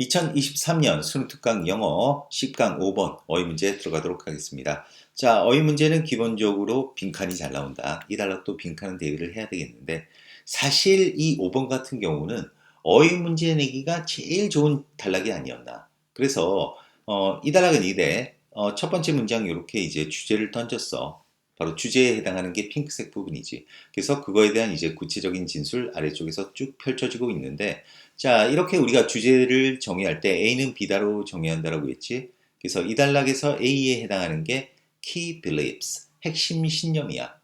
2023년 수능특강 영어 10강 5번 어휘 문제 들어가도록 하겠습니다. 자, 어휘 문제는 기본적으로 빈칸이 잘 나온다. 이 단락도 빈칸은 대비를 해야 되겠는데 사실 이 5번 같은 경우는 어휘 문제 내기가 제일 좋은 단락이 아니었나. 그래서 어, 이 단락은 이래 어, 첫 번째 문장 이렇게 이제 주제를 던졌어. 바로 주제에 해당하는 게 핑크색 부분이지. 그래서 그거에 대한 이제 구체적인 진술 아래쪽에서 쭉 펼쳐지고 있는데, 자, 이렇게 우리가 주제를 정의할 때 A는 B다로 정의한다라고 했지. 그래서 이 단락에서 A에 해당하는 게 key beliefs, 핵심 신념이야.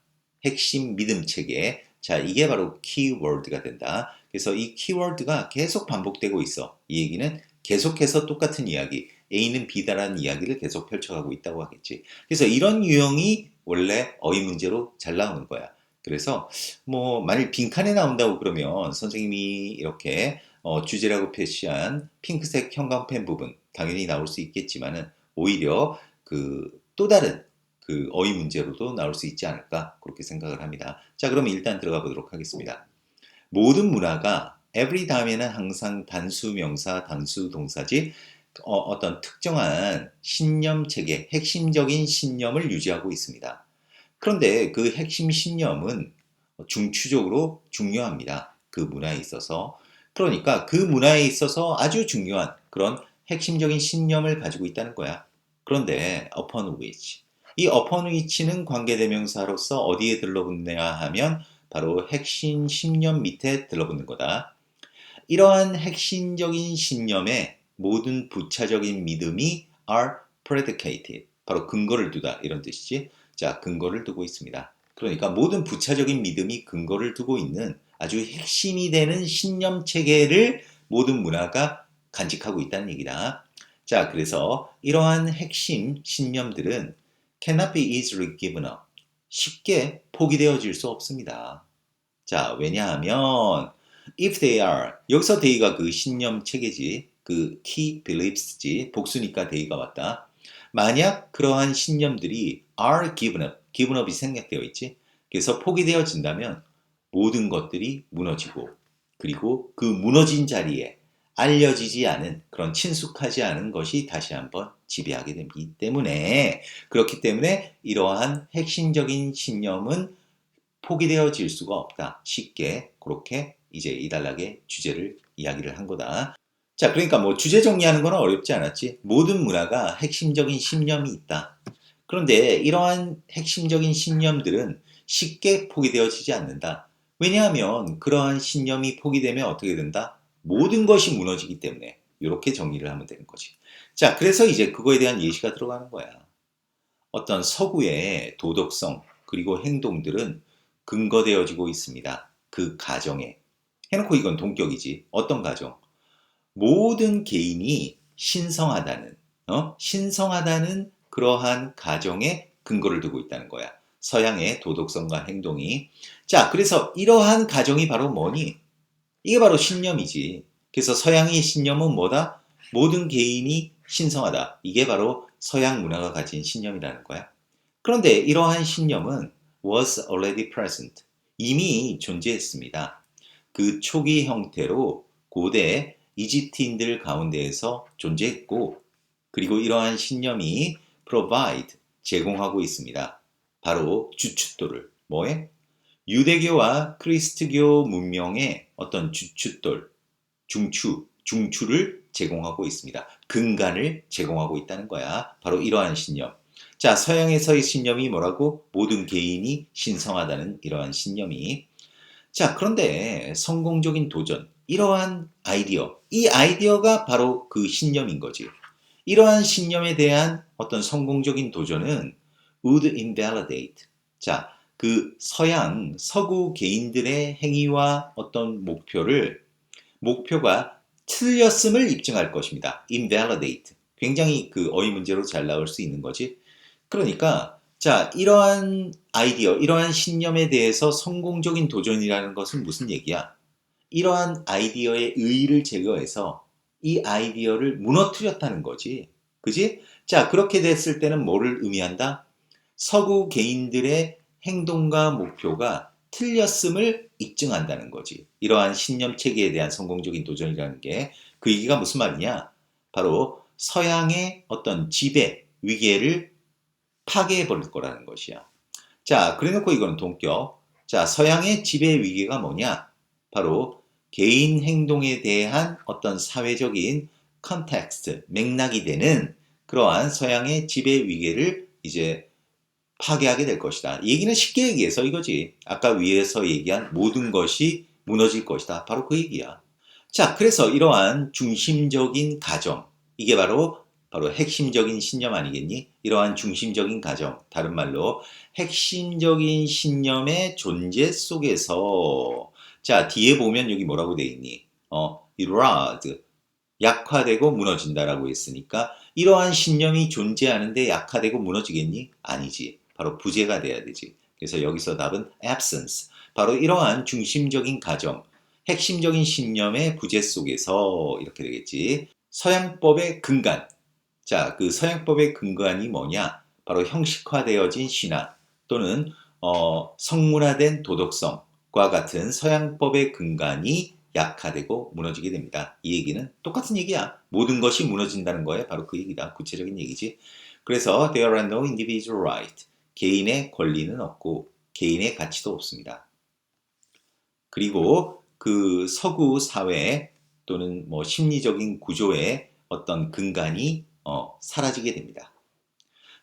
핵심 믿음 체계. 자, 이게 바로 키워드가 된다. 그래서 이 키워드가 계속 반복되고 있어. 이 얘기는 계속해서 똑같은 이야기, A는 B다라는 이야기를 계속 펼쳐가고 있다고 하겠지. 그래서 이런 유형이 원래 어휘 문제로 잘 나오는 거야. 그래서 뭐 만일 빈칸에 나온다고 그러면 선생님이 이렇게 어, 주제라고 표시한 핑크색 형광펜 부분 당연히 나올 수 있겠지만은 오히려 그 또 다른 그 어휘 문제로도 나올 수 있지 않을까 그렇게 생각을 합니다. 자, 그러면 일단 들어가 보도록 하겠습니다. 모든 문화가 every 다음에는 항상 단수 명사, 단수 동사지 어, 떤 특정한 신념 체계, 핵심적인 신념을 유지하고 있습니다. 그런데 그 핵심 신념은 중추적으로 중요합니다. 그 문화에 있어서. 그러니까 그 문화에 있어서 아주 중요한 그런 핵심적인 신념을 가지고 있다는 거야. 그런데 upon which 이 upon which는 관계대명사로서 어디에 들러붙느냐 하면 바로 핵심 신념 밑에 들러붙는 거다. 이러한 핵심적인 신념에 모든 부차적인 믿음이 are predicated. 바로 근거를 두다 이런 뜻이지. 자, 근거를 두고 있습니다. 그러니까 모든 부차적인 믿음이 근거를 두고 있는 아주 핵심이 되는 신념 체계를 모든 문화가 간직하고 있다는 얘기다. 자, 그래서 이러한 핵심 신념들은 cannot be easily given up. 쉽게 포기되어질 수 없습니다. 자, 왜냐하면 if they are 여기서 they가 그 신념 체계지 그 key beliefs지 복수니까 they가 왔다. 만약 그러한 신념들이 are given up, given up이 생략되어 있지. 그래서 포기되어진다면 모든 것들이 무너지고 그리고 그 무너진 자리에 알려지지 않은 그런 친숙하지 않은 것이 다시 한번 지배하게 되기 때문에 그렇기 때문에 이러한 핵심적인 신념은 포기되어질 수가 없다. 쉽게 그렇게 이제 이단락의 주제를 이야기를 한 거다. 자, 그러니까 뭐 주제 정리하는 건 어렵지 않았지. 모든 문화가 핵심적인 신념이 있다. 그런데 이러한 핵심적인 신념들은 쉽게 포기되어지지 않는다. 왜냐하면 그러한 신념이 포기되면 어떻게 된다? 모든 것이 무너지기 때문에 이렇게 정리를 하면 되는 거지. 자, 그래서 이제 그거에 대한 예시가 들어가는 거야. 어떤 서구의 도덕성 그리고 행동들은 근거되어지고 있습니다. 그 가정에. 해놓고 이건 동격이지. 어떤 가정? 모든 개인이 신성하다는, 어? 신성하다는 그러한 가정에 근거를 두고 있다는 거야. 서양의 도덕성과 행동이. 자, 그래서 이러한 가정이 바로 뭐니? 이게 바로 신념이지. 그래서 서양의 신념은 뭐다? 모든 개인이 신성하다. 이게 바로 서양 문화가 가진 신념이라는 거야. 그런데 이러한 신념은 was already present. 이미 존재했습니다. 그 초기 형태로 고대 이집트인들 가운데에서 존재했고, 그리고 이러한 신념이 provide, 제공하고 있습니다. 바로 주춧돌을, 뭐에? 유대교와 크리스트교 문명의 어떤 주춧돌, 중추, 중추를 제공하고 있습니다. 근간을 제공하고 있다는 거야. 바로 이러한 신념. 자, 서양에서의 신념이 뭐라고? 모든 개인이 신성하다는 이러한 신념이. 자, 그런데 성공적인 도전, 이러한 아이디어, 이 아이디어가 바로 그 신념인 거지. 이러한 신념에 대한 어떤 성공적인 도전은 would invalidate. 자, 그 서양, 서구 개인들의 행위와 어떤 목표를, 목표가 틀렸음을 입증할 것입니다. invalidate. 굉장히 그 어휘 문제로 잘 나올 수 있는 거지. 그러니까, 자, 이러한 아이디어, 이러한 신념에 대해서 성공적인 도전이라는 것은 무슨 얘기야? 이러한 아이디어의 의의를 제거해서 이 아이디어를 무너뜨렸다는 거지. 그지? 자, 그렇게 됐을 때는 뭐를 의미한다? 서구 개인들의 행동과 목표가 틀렸음을 입증한다는 거지. 이러한 신념 체계에 대한 성공적인 도전이라는 게 그 얘기가 무슨 말이냐? 바로 서양의 어떤 지배, 위계를 파괴해 버릴 거라는 것이야. 자, 그래 놓고 이거는 동격. 자, 서양의 지배 위계가 뭐냐? 바로 개인 행동에 대한 어떤 사회적인 컨텍스트, 맥락이 되는 그러한 서양의 지배 위계를 이제 파괴하게 될 것이다. 얘기는 쉽게 얘기해서 이거지. 아까 위에서 얘기한 모든 것이 무너질 것이다. 바로 그 얘기야. 자, 그래서 이러한 중심적인 가정, 이게 바로 바로 핵심적인 신념 아니겠니? 이러한 중심적인 가정, 다른 말로 핵심적인 신념의 존재 속에서 자, 뒤에 보면 여기 뭐라고 돼 있니? 어, erode, 약화되고 무너진다라고 했으니까 이러한 신념이 존재하는데 약화되고 무너지겠니? 아니지. 바로 부재가 돼야 되지. 그래서 여기서 답은 absence. 바로 이러한 중심적인 가정, 핵심적인 신념의 부재 속에서 이렇게 되겠지. 서양법의 근간. 자, 그 서양법의 근간이 뭐냐? 바로 형식화되어진 신앙 또는 어, 성문화된 도덕성 과 같은 서양법의 근간이 약화되고 무너지게 됩니다. 이 얘기는 똑같은 얘기야. 모든 것이 무너진다는 거에 바로 그 얘기다. 구체적인 얘기지. 그래서 there are no individual right. 개인의 권리는 없고 개인의 가치도 없습니다. 그리고 그 서구 사회 또는 뭐 심리적인 구조의 어떤 근간이 어, 사라지게 됩니다.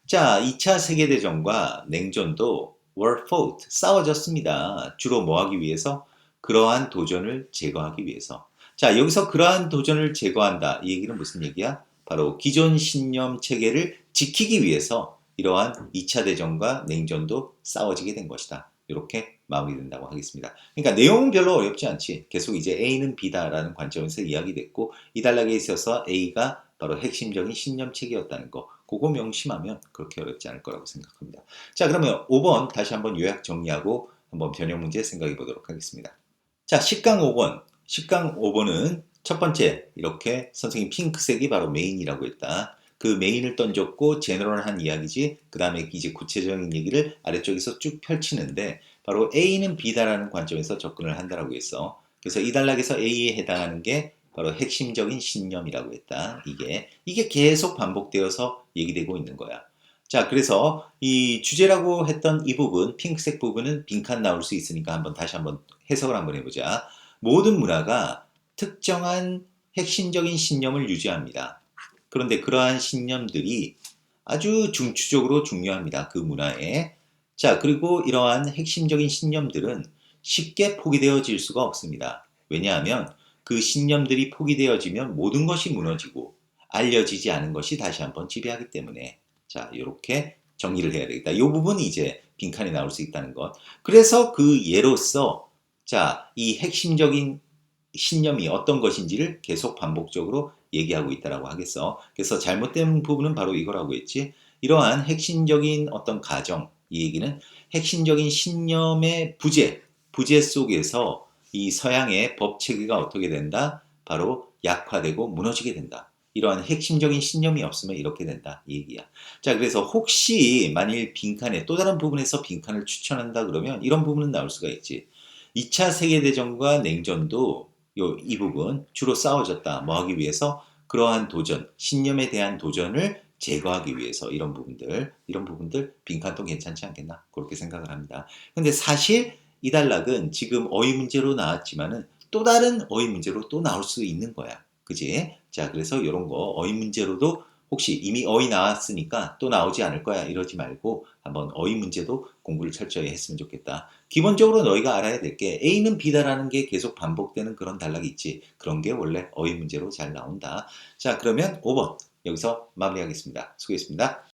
자, 2차 세계대전과 냉전도 were fought, 싸워졌습니다. 주로 뭐 하기 위해서? 그러한 도전을 제거하기 위해서. 자, 여기서 그러한 도전을 제거한다. 이 얘기는 무슨 얘기야? 바로 기존 신념 체계를 지키기 위해서 이러한 2차 대전과 냉전도 싸워지게 된 것이다. 이렇게 마무리된다고 하겠습니다. 그러니까 내용은 별로 어렵지 않지. 계속 이제 A는 B다라는 관점에서 이야기됐고 이 단락에 있어서 A가 바로 핵심적인 신념 체계였다는 거. 그거 명심하면 그렇게 어렵지 않을 거라고 생각합니다. 자, 그러면 5번 다시 한번 요약 정리하고 한번 변형 문제 생각해 보도록 하겠습니다. 자, 10강 5번. 10강 5번은 첫 번째 이렇게 선생님 핑크색이 바로 메인이라고 했다. 그 메인을 던졌고 제너럴한 이야기지. 그 다음에 이제 구체적인 얘기를 아래쪽에서 쭉 펼치는데 바로 A는 B다라는 관점에서 접근을 한다라고 했어. 그래서 이 단락에서 A에 해당하는 게 바로 핵심적인 신념이라고 했다. 이게 이게 계속 반복되어서 얘기되고 있는 거야. 자, 그래서 이 주제라고 했던 이 부분, 핑크색 부분은 빈칸 나올 수 있으니까 한번 다시 한번 해석을 한번 해보자. 모든 문화가 특정한 핵심적인 신념을 유지합니다. 그런데 그러한 신념들이 아주 중추적으로 중요합니다. 그 문화에. 자, 그리고 이러한 핵심적인 신념들은 쉽게 포기되어질 수가 없습니다. 왜냐하면 그 신념들이 포기되어지면 모든 것이 무너지고 알려지지 않은 것이 다시 한번 지배하기 때문에 자, 이렇게 정리를 해야 되겠다. 이 부분이 이제 빈칸이 나올 수 있다는 것. 그래서 그 예로서 자, 이 핵심적인 신념이 어떤 것인지를 계속 반복적으로 얘기하고 있다라고 하겠어. 그래서 잘못된 부분은 바로 이거라고 했지. 이러한 핵심적인 어떤 가정, 이 얘기는 핵심적인 신념의 부재, 부재 속에서 이 서양의 법 체계가 어떻게 된다? 바로 약화되고 무너지게 된다. 이러한 핵심적인 신념이 없으면 이렇게 된다. 이 얘기야. 자, 그래서 혹시 만일 빈칸에 또 다른 부분에서 빈칸을 추천한다 그러면 이런 부분은 나올 수가 있지. 2차 세계대전과 냉전도 요, 이 부분 주로 싸워졌다. 뭐 하기 위해서? 그러한 도전, 신념에 대한 도전을 제거하기 위해서 이런 부분들, 이런 부분들 빈칸도 괜찮지 않겠나? 그렇게 생각을 합니다. 근데 사실 이 단락은 지금 어휘 문제로 나왔지만은 또 다른 어휘 문제로 또 나올 수 있는 거야. 그지? 자, 그래서 이런 거 어휘 문제로도 혹시 이미 어휘 나왔으니까 또 나오지 않을 거야 이러지 말고 한번 어휘 문제도 공부를 철저히 했으면 좋겠다. 기본적으로 너희가 알아야 될 게 A는 B다라는 게 계속 반복되는 그런 단락이 있지. 그런 게 원래 어휘 문제로 잘 나온다. 자, 그러면 5번 여기서 마무리하겠습니다. 수고했습니다.